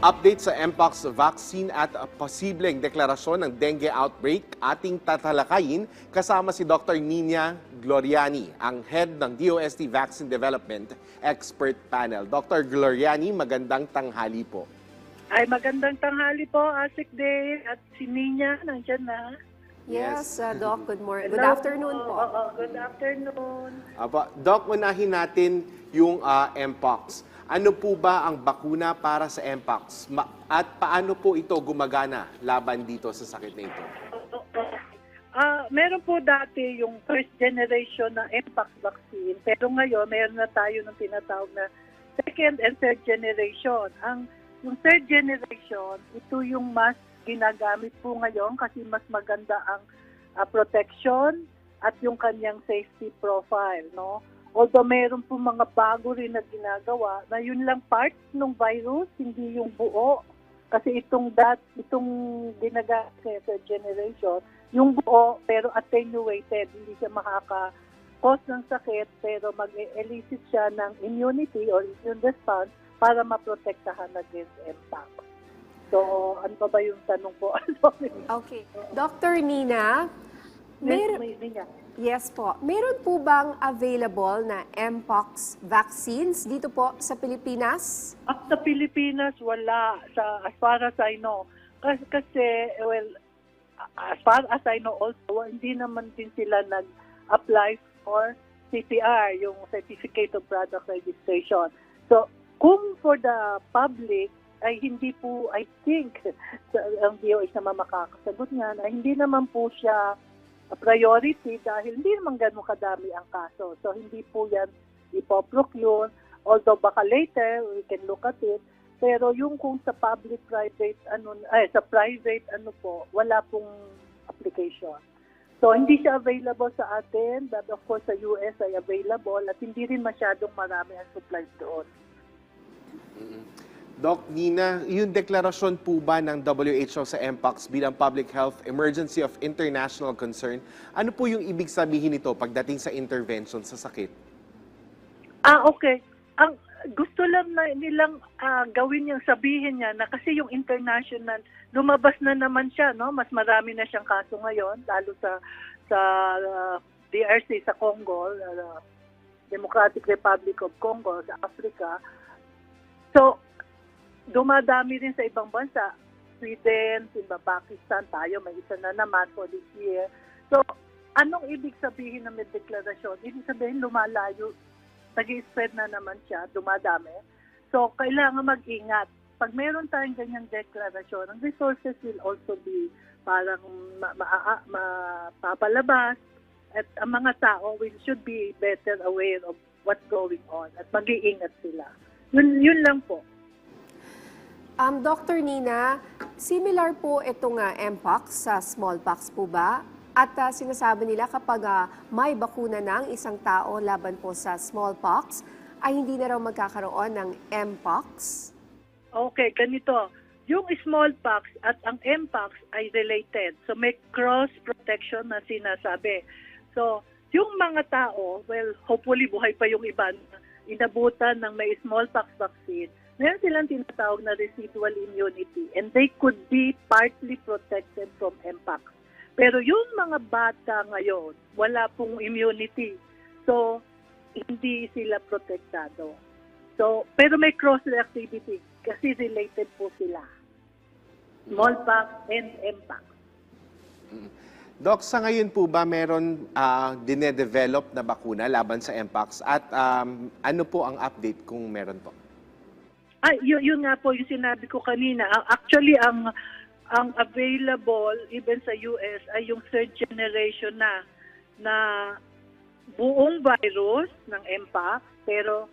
Update sa Mpox vaccine at posibleng deklarasyon ng dengue outbreak ating tatalakayin kasama si Dr. Nina Gloriani, ang head ng DOST Vaccine Development Expert Panel. Dr. Gloriani, magandang tanghali po. Ay, magandang tanghali po, Asik Day. At si Nina, nandyan na. Yes. Yes, uh, Doc, good morning. Good afternoon po. Oo, good afternoon. Apa, Doc, unahin natin yung uh, Mpox. Ano po ba ang bakuna para sa Mpox? At paano po ito gumagana laban dito sa sakit na ito? Ah, meron po dati yung first generation na Mpox vaccine, pero ngayon meron na tayo ng tinatawag na second and third generation. Ang yung third generation, ito yung mas ginagamit po ngayon kasi mas maganda ang ah, protection at yung kanyang safety profile, no? Although meron po mga bago rin na ginagawa na yun lang part ng virus, hindi yung buo. Kasi itong that, itong ginagamit sa third generation, yung buo pero attenuated, hindi siya makaka-cause ng sakit pero mag-elicit siya ng immunity or immune response para maprotektahan against MPAC. So, ano pa ba yung tanong po? Sorry. Okay. Dr. Nina, mer- May- may- may- yes po. Meron po bang available na Mpox vaccines dito po sa Pilipinas? At sa Pilipinas, wala. Sa, as far as I know. Kasi, kasi, well, as far as I know also, hindi naman din sila nag-apply for CPR, yung Certificate of Product Registration. So, kung for the public, ay hindi po, I think, ang DOH naman makakasagot niyan, ay hindi naman po siya priority dahil hindi naman ganun kadami ang kaso. So, hindi po yan ipoprocure. Although baka later, we can look at it. Pero yung kung sa public-private, ano, ay, sa private, ano po, wala pong application. So, hindi siya available sa atin, but of course sa US ay available at hindi rin masyadong marami ang supplies doon. Doc Nina, yung deklarasyon po ba ng WHO sa Mpox bilang public health emergency of international concern, ano po yung ibig sabihin nito pagdating sa intervention sa sakit? Ah, okay. Ang gusto lang na nilang ah, gawin yung sabihin niya na kasi yung international lumabas na naman siya, no? Mas marami na siyang kaso ngayon lalo sa sa ah, DRC sa Congo, ah, Democratic Republic of Congo sa Africa. So, dumadami rin sa ibang bansa. Sweden, Simba, Pakistan, tayo may isa na naman for this year. So, anong ibig sabihin ng may deklarasyon? Ibig sabihin lumalayo nag-spread na naman siya, dumadami. So, kailangan mag-ingat. Pag meron tayong ganyang deklarasyon, ang resources will also be parang ma- ma- mapapalabas at ang mga tao will should be better aware of what's going on at mag-iingat sila. Yun, yun lang po. Um, Dr. Nina, similar po itong uh, Mpox sa smallpox po ba? At ah, sinasabi nila kapag ah, may bakuna ng isang tao laban po sa smallpox, ay hindi na raw magkakaroon ng Mpox? Okay, ganito. Yung smallpox at ang mpox ay related. So may cross protection na sinasabi. So, yung mga tao, well, hopefully buhay pa yung iba na inabutan ng may smallpox vaccine, meron silang tinatawag na residual immunity and they could be partly protected from mpox. Pero yung mga bata ngayon, wala pong immunity. So, hindi sila protektado. So, pero may cross-reactivity kasi related po sila. Smallpox and mpox. Doc, sa ngayon po ba meron uh, dinedevelop na bakuna laban sa Mpox? At um, ano po ang update kung meron po? Ay, yun, yun nga po yung sinabi ko kanina. Actually, ang ang available even sa US ay yung third generation na na buong virus ng mpox pero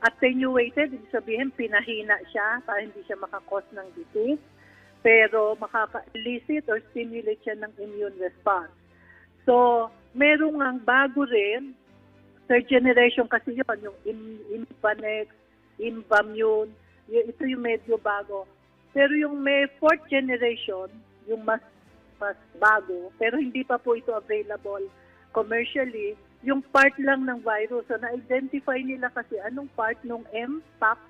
attenuated, ibig sabihin pinahina siya para hindi siya makakos ng disease pero makaka-elicit or stimulate siya ng immune response. So, merong ang bago rin, third generation kasi yon yung Im- Imvanex, Imvamune, y- ito yung medyo bago. Pero yung may fourth generation, yung mas mas bago, pero hindi pa po ito available commercially, yung part lang ng virus. So, na-identify nila kasi anong part ng Mpox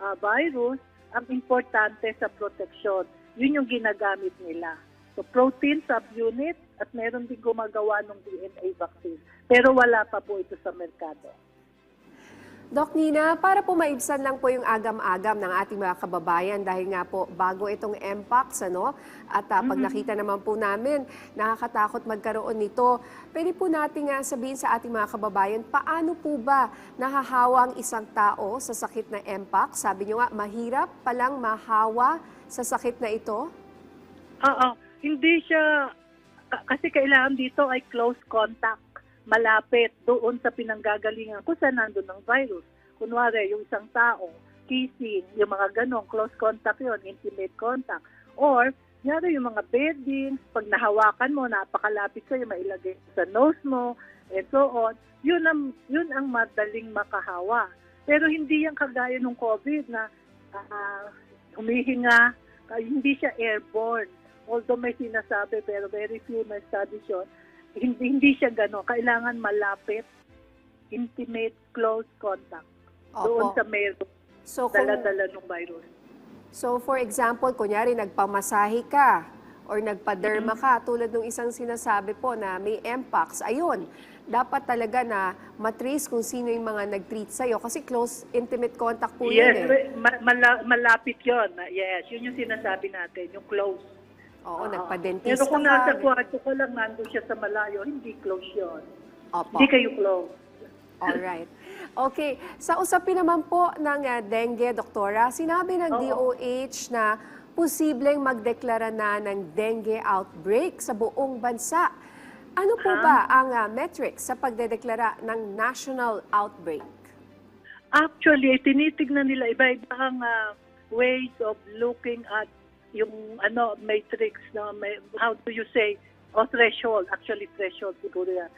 ah, virus ang importante sa proteksyon. Yun yung ginagamit nila. So protein subunit at meron din gumagawa ng DNA vaccine. Pero wala pa po ito sa merkado. Doc Nina, para po maibsan lang po yung agam-agam ng ating mga kababayan dahil nga po bago itong MPOX, ano? At ah, pag nakita naman po namin, nakakatakot magkaroon nito. Pwede po natin nga sabihin sa ating mga kababayan, paano po ba nahahawa ang isang tao sa sakit na MPOX? Sabi nyo nga, mahirap palang mahawa sa sakit na ito? Oo, hindi siya, ka- kasi kailangan dito ay close contact, malapit doon sa pinanggagalingan kung saan nandun ng virus. Kunwari, yung isang tao, kissing, yung mga ganon, close contact yon intimate contact. Or, nyari yung mga beddings, pag nahawakan mo, napakalapit sa'yo, mailagay sa nose mo, and so on, yun ang, yun ang madaling makahawa. Pero hindi yan kagaya ng COVID na ah, humihinga, ah, hindi siya airborne. Although may sinasabi, pero very few may studies yun, hindi, hindi siya gano'n. Kailangan malapit, intimate, close contact. Doon Opo. sa meron, So, dala-dala ng virus. so for example, kunyari nagpamasahe ka or nagpaderma ka, tulad ng isang sinasabi po na may MPOX, ayun, dapat talaga na matrace kung sino yung mga nag-treat sa'yo kasi close, intimate contact po yes, yun eh. ma- mala- malapit yon. Yes, yun yung sinasabi natin, yung close. Oo, Oo. nagpa-dentista Pero kung ka. nasa kwarto ko lang, nandun siya sa malayo, hindi close yon. Opo. Hindi kayo close. Alright. Okay, sa usapin naman po ng ah, dengue, doktora, sinabi ng Oo. DOH na posibleng magdeklara na ng dengue outbreak sa buong bansa. Ano po Ah. ba ang ah, metrics sa pagdedeklara ng national outbreak? Actually, tinitignan nila iba-iba ang ah, ways of looking at yung ano matrix no? May, how do you say? O threshold. Actually threshold siguro yan.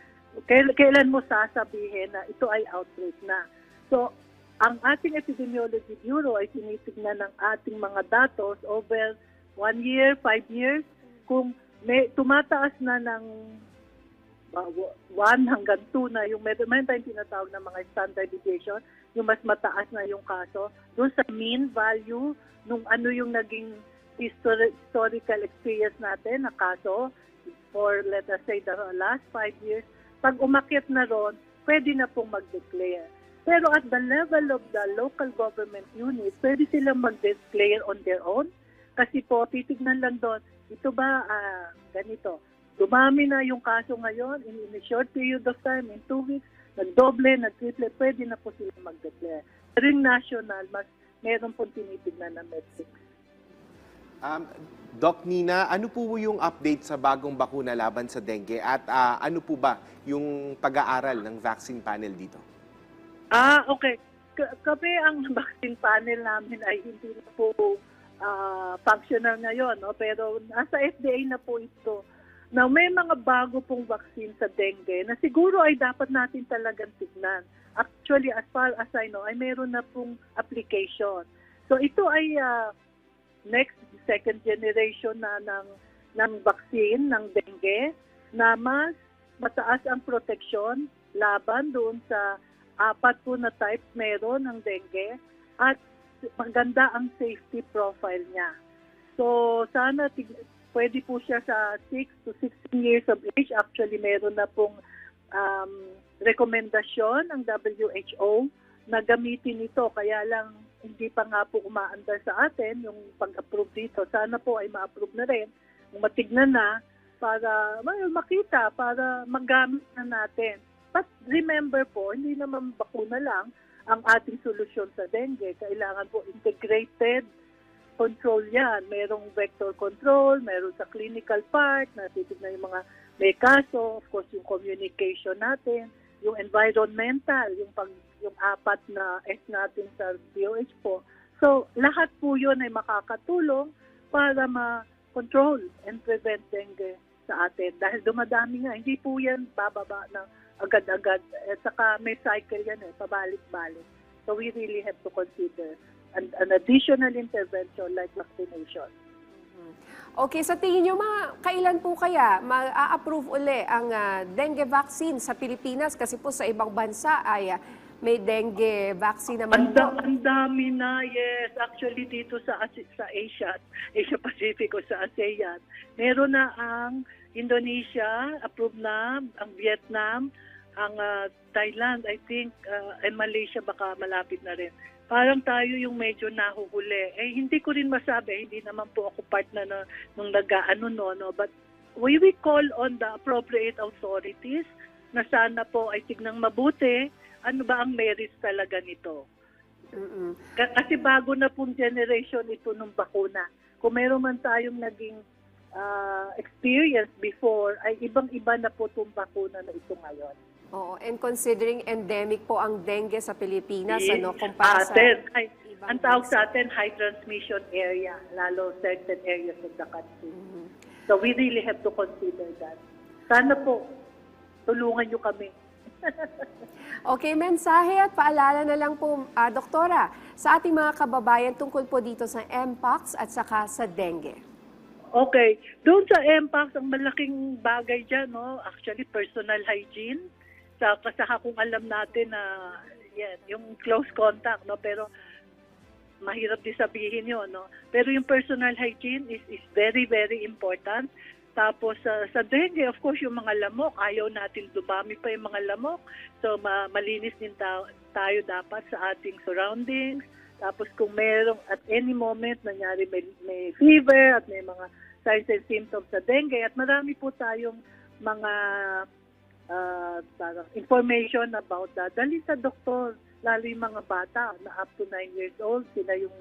Kail, kailan mo sasabihin na ito ay outbreak na? So ang ating epidemiology bureau ay tinitignan ng ating mga datos over one year, five years. Kung may tumataas na ng uh, one hanggang two na yung meron tayong tinatawag na mga standard deviation, yung mas mataas na yung kaso, doon sa mean value nung ano yung naging historical experience natin na kaso for let us say the last five years, pag umakyat na ron, pwede na pong mag-declare. Pero at the level of the local government unit, pwede silang mag-declare on their own. Kasi po, titignan lang doon, ito ba ah, ganito, dumami na yung kaso ngayon in, in a short period of time, in two weeks, nagdoble, nagtriple, pwede na po sila mag-declare. Pero national, mas meron pong tinitignan na metrics. Um, Doc Nina, ano po yung update sa bagong bakuna laban sa dengue at ah, ano po ba yung pag-aaral ng vaccine panel dito? Ah, okay. K- kami ang vaccine panel namin ay hindi na po ah, functional ngayon, no? pero nasa FDA na po ito. Now, may mga bago pong vaccine sa dengue na siguro ay dapat natin talagang tignan. Actually, as far as I know, ay meron na pong application. So, ito ay ah, next, second generation na ng, ng vaccine ng dengue na mas mataas ang protection laban doon sa apat po na types meron ng dengue at maganda ang safety profile niya. So sana tig- pwede po siya sa 6 to 16 years of age. Actually meron na pong um, rekomendasyon ng WHO na gamitin ito. Kaya lang hindi pa nga po umaandar sa atin yung pag-approve dito. Sana po ay ma-approve na rin. Matignan na para well, makita, para magamit na natin. But remember po, hindi naman bakuna lang ang ating solusyon sa dengue. Kailangan po integrated control yan. Merong vector control, meron sa clinical part, natitignan yung mga may kaso, of course yung communication natin, yung environmental, yung pag yung apat na S natin sa DOH po. So, lahat po yun ay makakatulong para ma-control and prevent dengue sa atin. Dahil dumadami nga, hindi po yan bababa ng agad-agad. At saka may cycle yan eh, pabalik-balik. So we really have to consider an, an additional intervention like vaccination. Okay, sa tingin nyo, mga, kailan po kaya ma-approve uli ang ah, dengue vaccine sa Pilipinas? Kasi po sa ibang bansa ay ah, may dengue vaccine naman po. ang dami na, yes. Actually, dito sa sa Asia, Asia Pacific o sa ASEAN, meron na ang Indonesia, approved na, ang Vietnam, ang ah, Thailand, I think, ah, and Malaysia baka malapit na rin. Parang tayo yung medyo nahuhuli. Eh, hindi ko rin masabi, hindi naman po ako part na, na nung nag-ano no, no, but we will call on the appropriate authorities na sana po ay tignang mabuti ano ba ang merits talaga nito. Mm-mm. Ka- Kasi bago na pong generation ito ng bakuna. Kung meron man tayong naging ah, experience before, ay ibang-iba na po itong bakuna na ito ngayon. Oo, and considering endemic po ang dengue sa Pilipinas, Yes. ano, kumpara sa Atin, ay, ang tawag sa atin, high transmission area, lalo certain areas of the country. Mhm. So we really have to consider that. Sana po, tulungan nyo kami. Okay, mensahe at paalala na lang po, ah, Doktora, sa ating mga kababayan tungkol po dito sa Mpox at saka sa dengue. Okay. Doon sa MPAX, ang malaking bagay dyan, no? actually personal hygiene. Sa, saka kung alam natin na yan, yung close contact, no? pero mahirap din sabihin yun. No? Pero yung personal hygiene is, is very, very important. Tapos sa sa dengue, of course, yung mga lamok, ayaw natin dumami pa yung mga lamok. So ma- malinis din ta- tayo dapat sa ating surroundings. Tapos kung merong at any moment nangyari may, may fever at may mga signs and symptoms sa dengue at marami po tayong mga parang information about that. Dali sa doktor, lalo yung mga bata na up to 9 years old, sila yung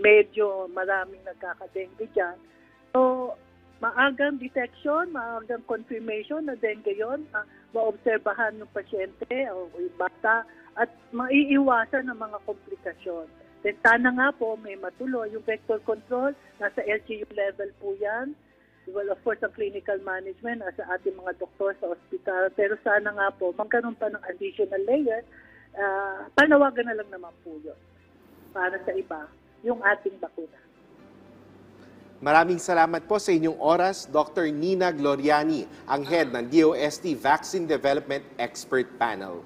medyo maraming nagkakadengue dyan. So, maagang detection, maagang confirmation na dengue yun, ma- maobserbahan ng pasyente o yung bata at maiiwasan ng mga komplikasyon. Then sana nga po may matuloy yung vector control, nasa LGU level po yan. Well, of course, ang clinical management nasa ating mga doktor sa ospital. Pero sana nga po, magkaroon pa ng additional layer, ah, panawagan na lang naman po yun para sa iba, yung ating bakuna. Maraming salamat po sa inyong oras, Dr. Nina Gloriani, ang head ng DOST Vaccine Development Expert Panel.